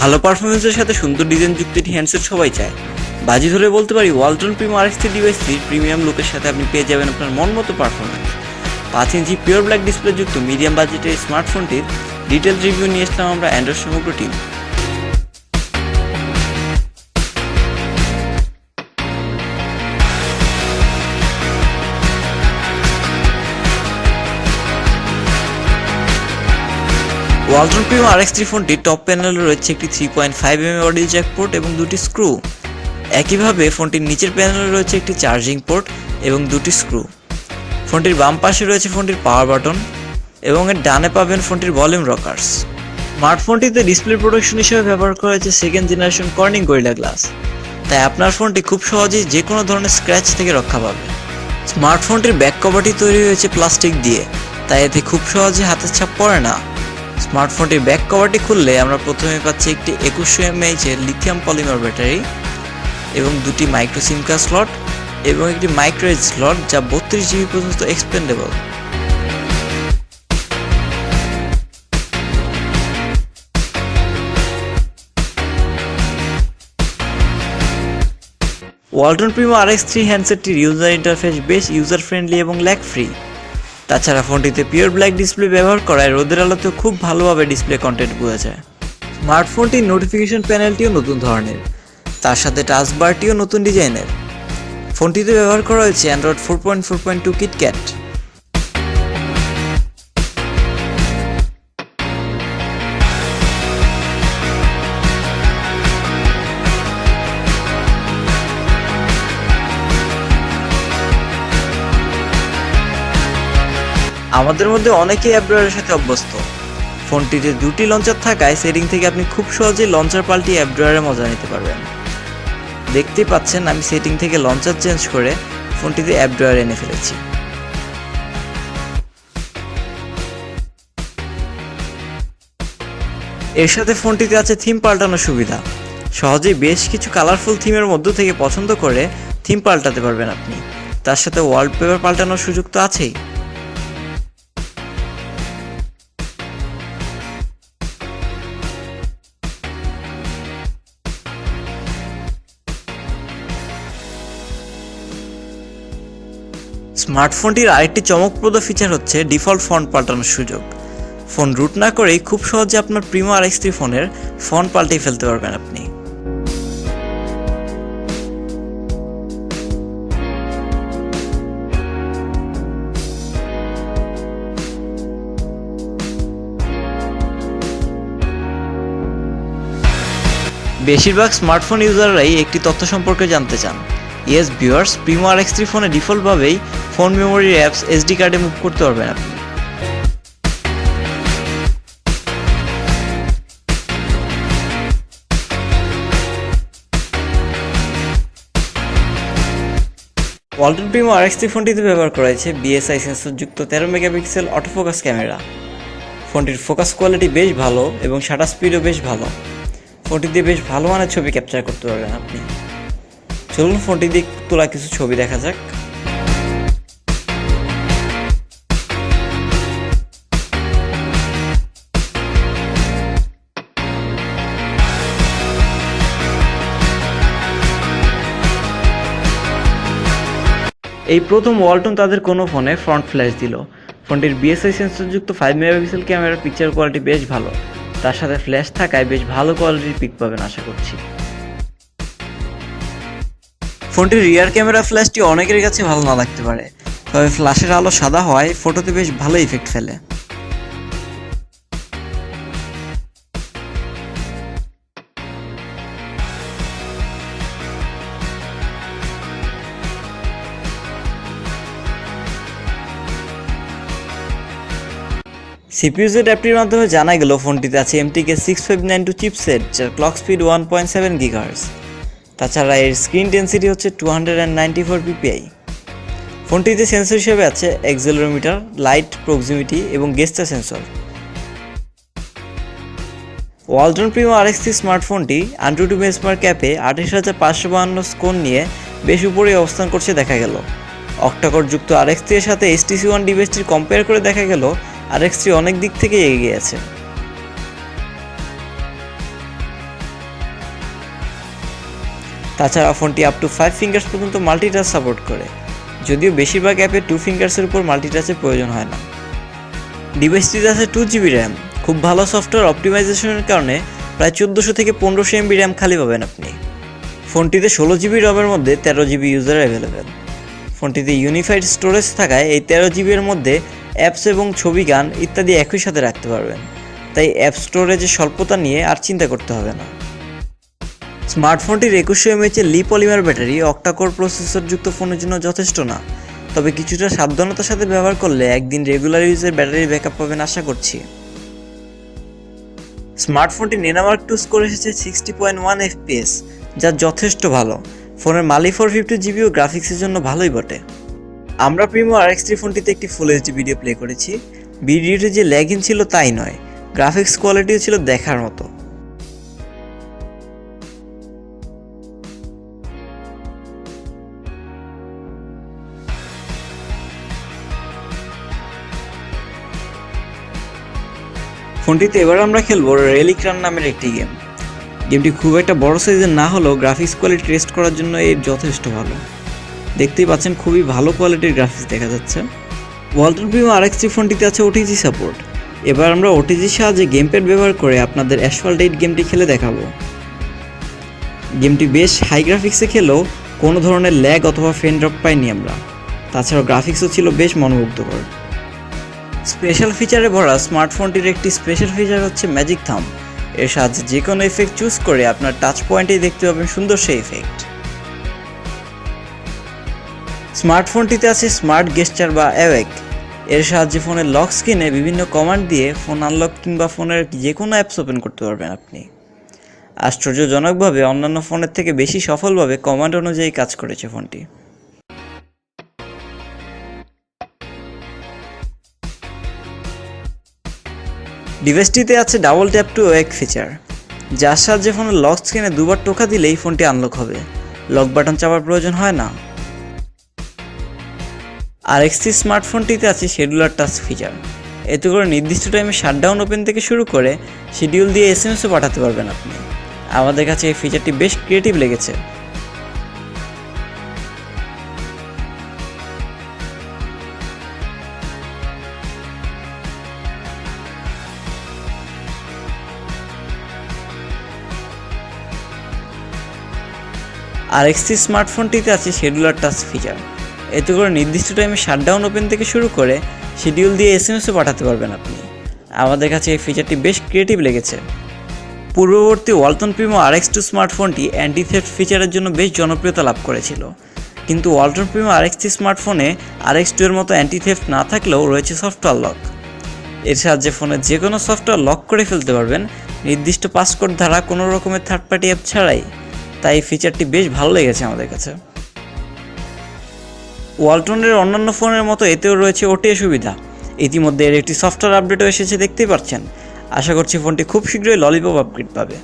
ভালো পারফরমেন্সের সাথে সুন্দর ডিজাইন যুক্ত একটি হ্যান্ডসেট সবাই চায়। বাজি ধরে বলতে পারি ওয়ালটন প্রিম আর এক্স ডিভাইসটির প্রিমিয়াম লুকের সাথে আপনি পেয়ে যাবেন আপনার মন মতো পারফরমেন্স পাঁচ ইঞ্চি পিওর ব্ল্যাক ডিসপ্লে যুক্ত মিডিয়াম বাজেটের স্মার্টফোনটির ডিটেল রিভিউ নিয়ে এসলাম আমরা অ্যান্ড্রয়েড সমগ্র team Walton Primo R X three ফোনটি টপ প্যানেলে রয়েছে, একটি three point five M audio jack port এবং দুটি স্ক্রু একইভাবে ফোনটির নিচের প্যানেলে রয়েছে একটি চার্জিং পোর্ট এবং দুটি স্ক্রু ফোনটির বাম পাশে রয়েছে ফোনটির পাওয়ার বাটন এবং এর ডানে পাবেন ফোনটির ভলিউম রকার্স স্মার্টফোনটিতে ডিসপ্লে প্রোটেকশন হিসেবে ব্যবহার করা হয়েছে second generation Corning Gorilla glass তাই আপনার ফোনটি খুব সহজেই যে কোনো ধরনের স্ক্র্যাচ থেকে রক্ষা পাবে। স্মার্টফোনটির ব্যাক কভারটি তৈরি হয়েছে প্লাস্টিক দিয়ে, তাই এতে খুব সহজে হাতের ছাপ পড়ে না। স্মার্টফোনটির ব্যাক কভারটি খুললে আমরা প্রথমে পাচ্ছি একটি একুশশো এমএইচ এর লিথিয়াম পলিমার ব্যাটারি এবং দুটি মাইক্রো সিম কার্ড স্লট এবং একটি মাইক্রো স্লট যা বত্রিশ জিবি পর্যন্ত expandable Walton Primo R X three হ্যান্ডসেটটির user interface বেশ ইউজার ফ্রেন্ডলি এবং ল্যাগ ফ্রি তাছাড়া ফোনটিতে পিওর ব্ল্যাক ডিসপ্লে ব্যবহার করায় রোদের আলোতেও খুব ভালোভাবে ডিসপ্লে কন্টেন্ট বোঝা যায়। স্মার্টফোনটির নোটিফিকেশন প্যানেলটিও নতুন ধরনের, তার সাথে টাচ বারটিও নতুন ডিজাইনের। ফোনটিতে ব্যবহার করা হয়েছে android four point four point two KitKat আমাদের মধ্যে অনেকেই অ্যাপড্রয়ের সাথে অভ্যস্ত। ফোনটিতে দুটি লঞ্চার থাকায় সেটিং থেকে আপনি খুব সহজেই লঞ্চার পাল্টিয়ে অ্যাপড্রয়ারে মজা নিতে পারবেন। দেখতেই পাচ্ছেন, আমি সেটিং থেকে লঞ্চার চেঞ্জ করে ফোনটিতে অ্যাপড্রয়ার এনে ফেলেছি। এর সাথে ফোনটিতে আছে থিম পাল্টানোর সুবিধা। সহজেই বেশ কিছু কালারফুল থিমের মধ্য থেকে পছন্দ করে থিম পাল্টাতে পারবেন আপনি। তার সাথে ওয়ালপেপার পাল্টানোর সুযোগ তো আছেই। স্মার্টফোনটির আরেকটি চমকপ্রদ ফিচার হচ্ছে ডিফল্ট ফন্ট পাল্টানোর সুযোগ। ফোন রুট না করেই খুব সহজে আপনার প্রিমো আর এক্স ফোনের ফন্ট পাল্টিয়ে ফেলতে পারবেন আপনি। বেশিরভাগ স্মার্টফোন ইউজাররাই একটি তথ্য সম্পর্কে জানতে চান। Yes viewers Primo R X three ফোনে ডিফল্টভাবেই ফোন মেমোরির অ্যাপস এসডি কার্ডে মুভ করতে পারবেন আপনি। Walton Primo R X three ফোনটিতে ব্যবহার করা হয়েছে বিএসআই সেন্সরযুক্ত তেরো মেগাপিক্সেল অটোফোকাস ক্যামেরা ফোনটির ফোকাস কোয়ালিটি বেশ ভালো এবং শাটার স্পিডও বেশ ভালো। ফোনটি দিয়ে বেশ ভালো মানের ছবি ক্যাপচার করতে পারবেন আপনি। চলুন ফোনটি দিয়ে তোলা কিছু ছবি দেখা যাক। এই প্রথম ওয়ালটন তাদের কোনো ফোনে ফ্রন্ট ফ্ল্যাশ দিল। ফোনটির বিএসআই সেন্সরযুক্ত ফাইভ মেগাপিক্সেল ক্যামেরার পিকচার কোয়ালিটি বেশ ভালো। তার সাথে ফ্ল্যাশ থাকায় বেশ ভালো কোয়ালিটির পিক পাবেন আশা করছি। ফোনটির রিয়ার ক্যামেরা ফ্ল্যাশটি অনেকের কাছে ভালো না লাগতে পারে। তবে ফ্ল্যাশের আলো সাদা হওয়ায় ফটোতে বেশ ভালো ইফেক্ট ফেলে। সিপিইউজেড অ্যাপটির মাধ্যমে জানা গেল, ফোনটিতে আছে MTK six five nine two chipset যার clock speed one point seven গিগার্স তাছাড়া এর স্ক্রিন ডেন্সিটি হচ্ছে two hundred and four PPI ফোনটিতে সেন্সর হিসেবে আছে এক্সেলোমিটার লাইট প্রক্সিমিটি এবং gesture sensor Walton Primo R X স্মার্টফোনটি AnTuTu benchmark অ্যাপে আঠাশ হাজার পাঁচশো বাহান্ন স্কোর নিয়ে বেশ উপরে অবস্থান করছে দেখা গেল। অক্টাকর যুক্ত আর এক্সের সাথে এসটিসি ওয়ান ডিভাইসটির কম্পেয়ার করে দেখা গেল আর এক্স অনেক দিক থেকে এগিয়ে আছে। তাছাড়া ফোনটি আপ টু ফাইভ ফিঙ্গার্স পর্যন্ত মাল্টিটাচ সাপোর্ট করে। যদিও বেশিরভাগ অ্যাপে টু ফিঙ্গার্সের উপর মাল্টিটাচের প্রয়োজন হয় না। ডিভাইসটিতে আছে টু জিবি র্যাম খুব ভালো সফটওয়্যার অপটিমাইজেশনের কারণে প্রায় চোদ্দোশো থেকে পনেরোশো এমবি র্যাম খালি পাবেন আপনি। ফোনটিতে ষোলো জিবি রমের মধ্যে তেরো জিবি ইউজার অ্যাভেলেবেল ফোনটিতে ইউনিফাইড স্টোরেজ থাকায় এই তেরো জিবির মধ্যে অ্যাপস এবং ছবি, গান ইত্যাদি একই সাথে রাখতে পারবেন। তাই অ্যাপ স্টোরেজের স্বল্পতা নিয়ে আর চিন্তা করতে হবে না। স্মার্টফোনটির একুশশো এমএচের লি পলিমার ব্যাটারি অক্টাকোর প্রসেসরযুক্ত ফোনের জন্য যথেষ্ট না। তবে কিছুটা সাবধানতার সাথে ব্যবহার করলে একদিন রেগুলার ইউজের ব্যাটারি ব্যাকআপ পাবেন আশা করছি। স্মার্টফোনটি নেনামার্ক টু স্কোর এসেছে সিক্সটি পয়েন্ট ওয়ান এফপিএস যা যথেষ্ট ভালো। ফোনের মালি ফোর ফিফটি জিবিও গ্রাফিক্সের জন্য ভালোই বটে। আমরা প্রিমো আর এক্স থ্রি ফোনটিতে একটি ফুল এইচডি ভিডিও প্লে করেছি। ভিডিওটি যে ল্যাগিং ছিল তাই নয়। গ্রাফিক্স কোয়ালিটিও ছিল দেখার মতো। ফোনটিতে এবার আমরা খেলব রেলিক রান নামের একটি গেম গেমটি খুব একটা বড় সাইজের না হলেও গ্রাফিক্স কোয়ালিটি টেস্ট করার জন্য এর যথেষ্ট ভালো। দেখতেই পাচ্ছেন খুবই ভালো কোয়ালিটির গ্রাফিক্স দেখা যাচ্ছে। ওয়ালটন প্রিমো আর এক্সটি ফোনটিতে আছে ওটিজি সাপোর্ট এবার আমরা ওটিজির সাহায্যে গেম প্যাড ব্যবহার করে আপনাদের অ্যাসফাল্ট এইট গেমটি খেলে দেখাবো। গেমটি বেশ হাই গ্রাফিক্সে খেলেও কোনো ধরনের ল্যাগ অথবা ফেন ড্রপ পাইনি আমরা। তাছাড়াও গ্রাফিক্সও ছিল বেশ মনোমুগ্ধকর। স্পেশাল ফিচারে ভরা স্মার্টফোনটির একটি স্পেশাল ফিচার হচ্ছে ম্যাজিক থাম এর সাহায্যে যে কোনো এফেক্ট চুজ করে আপনার টাচ পয়েন্টেই দেখতে পাবেন সুন্দর সেই এফেক্ট স্মার্টফোনটিতে আছে স্মার্ট গেস্টার বা অ্যাওয়েক এর সাহায্যে ফোনের লক স্ক্রিনে বিভিন্ন কমান্ড দিয়ে ফোন আনলক কিংবা ফোনের যে কোনো অ্যাপস ওপেন করতে পারবেন আপনি। আশ্চর্যজনকভাবে অন্যান্য ফোনের থেকে বেশি সফলভাবে কমান্ড অনুযায়ী কাজ করেছে ফোনটি ডিভাইসটিতে আছে double tap to wake feature, যার সাহায্যে ফোনের লক স্ক্রিনে দুবার টোকা দিলেই ফোনটি আনলক হবে। লক বাটন চাপার প্রয়োজন হয় না। আর এক্সি স্মার্টফোনটিতে আছে শেডিউলার টাচ ফিচার। এতে করে নির্দিষ্ট টাইমে শাটডাউন ওপেন থেকে শুরু করে, শিডিউল দিয়ে এস এম এসও পাঠাতে পারবেন আপনি। আমাদের কাছে এই ফিচারটি বেশ ক্রিয়েটিভ লেগেছে। আর এক্সি স্মার্টফোনটিতে আছে শেডিউলার টাচ ফিচার এতে করে নির্দিষ্ট টাইমে শাটডাউন ওপেন থেকে শুরু করে শিডিউল দিয়ে এস এম এসও পাঠাতে পারবেন আপনি। আমাদের কাছে এই ফিচারটি বেশ ক্রিয়েটিভ লেগেছে। পূর্ববর্তী Walton Primo R X two স্মার্টফোনটি anti theft ফিচারের জন্য বেশ জনপ্রিয়তা লাভ করেছিল। কিন্তু ওয়ালটন প্রিমো আর এক্স স্মার্টফোনে আর এক্স টু এর মতো অ্যান্টি থেফট না থাকলেও রয়েছে সফটওয়্যার লক এর সাহায্যে ফোনের যে কোনো সফটওয়্যার লক করে ফেলতে পারবেন। নির্দিষ্ট পাসকোড দ্বারা কোনো রকমের থার্ড পার্টি অ্যাপ ছাড়াই। তাই এই ফিচারটি বেশ ভালো লেগেছে আমাদের কাছে। ওয়ালটনের অন্যান্য ফোনের মতো এতেও রয়েছে ওটিএ সুবিধা। ইতিমধ্যে এর একটি সফটওয়্যার আপডেটও এসেছে, দেখতেই পাচ্ছেন আশা করছি ফোনটি খুব শীঘ্রই ললিপপ আপগ্রেড পাবে।